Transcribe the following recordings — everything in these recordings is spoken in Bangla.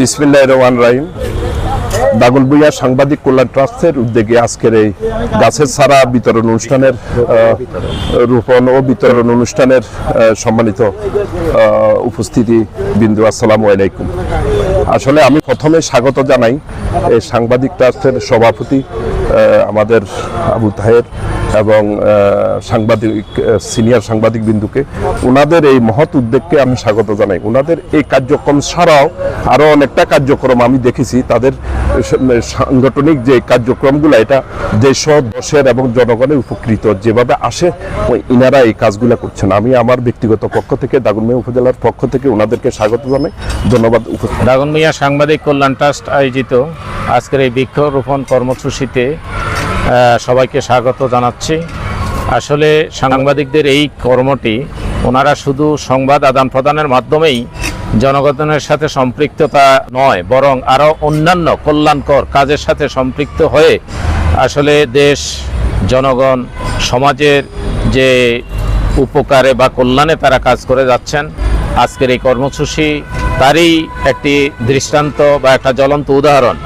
বিসমিল্লাহ রহমান রাহিম। দাগলবুইয়া সাংবাদিক কল্যাণ ট্রাস্টের উদ্যোগে আজকের এই গাছের চারা বিতরণ অনুষ্ঠানের রোপণ ও বিতরণ অনুষ্ঠানের সম্মানিত উপস্থিতি বিন্দু আসসালামু আলাইকুম। আসলে আমি প্রথমে স্বাগত জানাই এই সাংবাদিক ট্রাস্টের সভাপতি আমাদের আবু তাহের এবং সাংবাদিক সিনিয়র সাংবাদিক বিন্দুকে ওনাদের এই মহৎ উদ্যোগকে আমি স্বাগত জানাই। ওনাদের এই কার্যক্রম ছাড়াও আরও অনেকটা কার্যক্রম আমি দেখেছি। তাদের সাংগঠনিক যে কার্যক্রমগুলো, এটা দেশ দেশের এবং জনগণের উপকৃত। যেভাবে আসে ইনারা এই কাজগুলো করছেন। আমি আমার ব্যক্তিগত পক্ষ থেকে দাগনমিয়া উপজেলার পক্ষ থেকে ওনাদেরকে স্বাগত জানাই। ধন্যবাদ দাগনমিয়া সাংবাদিক কল্যাণ ট্রাস্ট আয়োজিত আজকের এই বৃক্ষরোপণ কর্মসূচিতে সবাইকে স্বাগত জানাচ্ছি। আসলে সাংবাদিকদের এই কর্মটি ওনারা শুধু সংবাদ আদান প্রদানের মাধ্যমেই জনগণের সাথে সম্পৃক্ততা নয়, বরং আরও অন্যান্য কল্যাণকর কাজের সাথে সম্পৃক্ত হয়ে আসলে দেশ, জনগণ, সমাজের যে উপকারে বা কল্যাণে তারা কাজ করে যাচ্ছেন, আজকের এই কর্মসূচি তারই একটি দৃষ্টান্ত বা একটা জ্বলন্ত উদাহরণ।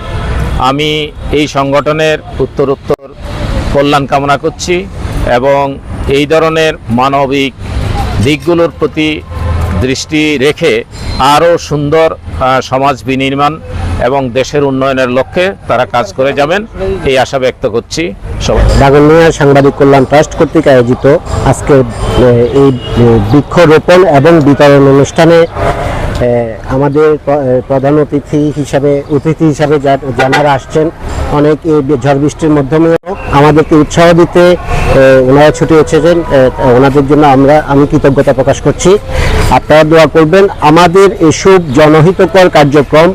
আমি এই সংগঠনের উত্তরোত্তর কল্যাণ কামনা করছি এবং এই ধরনের মানবিক দিকগুলোর প্রতি দৃষ্টি রেখে আরও সুন্দর সমাজ বিনির্মাণ এবং দেশের উন্নয়নের লক্ষ্যে তারা কাজ করে যাবেন, এই আশা ব্যক্ত করছি। দাগনমিয়া সাংবাদিক কল্যাণ ট্রাস্ট কর্তৃক আয়োজিত আজকে এই বৃক্ষরোপণ এবং বিতরণ অনুষ্ঠানে আমাদের প্রধান অতিথি হিসাবে অতিথি হিসাবে যারা আসছেন, অনেক ঝড় বৃষ্টির মাধ্যমেও আমাদেরকে উৎসাহ দিতে ওনারা ছুটে এসেছেন ওনাদের জন্য আমরা, আমি কৃতজ্ঞতা প্রকাশ করছি। আপনারা দোয়া করবেন, আমাদের এসব জনহিতকর কার্যক্রম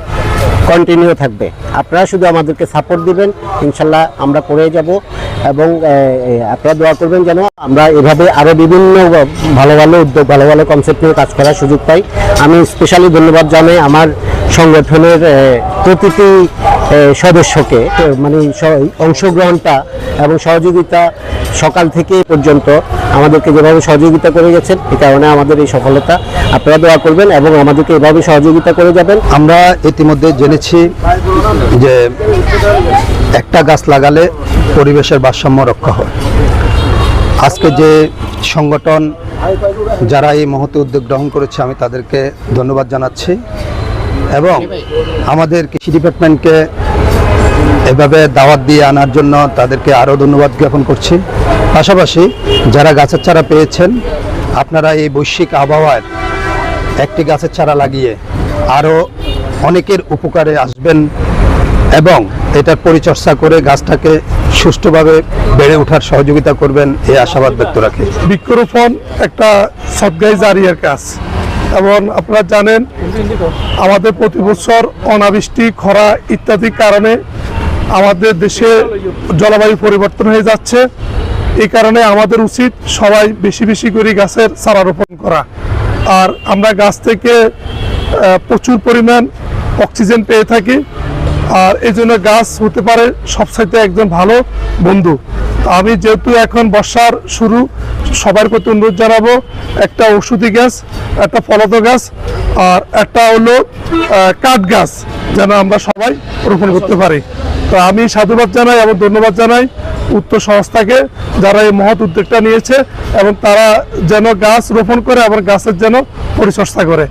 কন্টিনিউ থাকবে। আপনারা শুধু আমাদেরকে সাপোর্ট দিবেন, ইনশাল্লাহ আমরা করে যাব। এবং এ, এ, আপনারা দোয়া করবেন যেন আমরা এভাবে আরও বিভিন্ন ভালো ভালো উদ্যোগ ভালো ভালো কনসেপ্ট নিয়ে কাজ করার সুযোগ পাই। আমি স্পেশালি ধন্যবাদ জানাই আমার সংগঠনের প্রতিটি সদস্যকে মানে অংশগ্রহণটা এবং সহযোগিতা সকাল থেকে পর্যন্ত আমাদেরকে যেভাবে সহযোগিতা করে গেছেন এই কারণে আমাদের এই সফলতা। আপনারা দোয়া করবেন এবং আমাদেরকে এভাবে সহযোগিতা করে যাবেন। আমরা ইতিমধ্যে জেনেছি যে একটা গাছ লাগালে পরিবেশের ভারসাম্য রক্ষা হয়। আজকে যে সংগঠন যারা এই মহৎ উদ্যোগ গ্রহণ করেছে, আমি তাদেরকে ধন্যবাদ জানাচ্ছি এবং আমাদের কৃষি ডিপার্টমেন্টকে এভাবে দাওয়াত দিয়ে আনার জন্য তাদেরকে আরও ধন্যবাদ জ্ঞাপন করছি। পাশাপাশি যারা গাছের চারা পেয়েছেন, আপনারা এই বৈশ্বিক আবহাওয়ার একটি গাছের চারা লাগিয়ে আরও অনেকের উপকারে আসবেন এবং এটার পরিচর্যা করে গাছটাকে সুষ্ঠুভাবে বেড়ে ওঠার সহযোগিতা করবেন এই আশাবাদ ব্যক্ত রাখি। বৃক্ষরোপণ একটা সদগাই জারিয়ার কাজ। এবং আপনারা জানেন, আমাদের প্রতি বছর অনাবৃষ্টি, খরা ইত্যাদি কারণে আমাদের দেশে জলবায়ু পরিবর্তন হয়ে যাচ্ছে। এই কারণে আমাদের উচিত সবাই বেশি বেশি করে গাছের চারা রোপণ করা। আর আমরা গাছ থেকে প্রচুর পরিমাণ অক্সিজেন পেয়ে থাকি। আর এই জন্য গাছ হতে পারে সবসাইতে একজন ভালো বন্ধু। আমি যেহেতু এখন বর্ষার শুরু, সবার প্রতি অনুরোধ জানাব, একটা ওষুধি গাছ, একটা ফলদ গাছ, আর একটা হলো কাঠ গাছ যেন আমরা সবাই রোপণ করতে পারি। তো আমি সাধুবাদ জানাই এবং ধন্যবাদ জানাই উত্তর সংস্থাকে যারা এই মহৎ উদ্যোগটা নিয়েছে এবং তারা যেন গাছ রোপণ করে আবার গাছের যেন পরিচর্যা করে।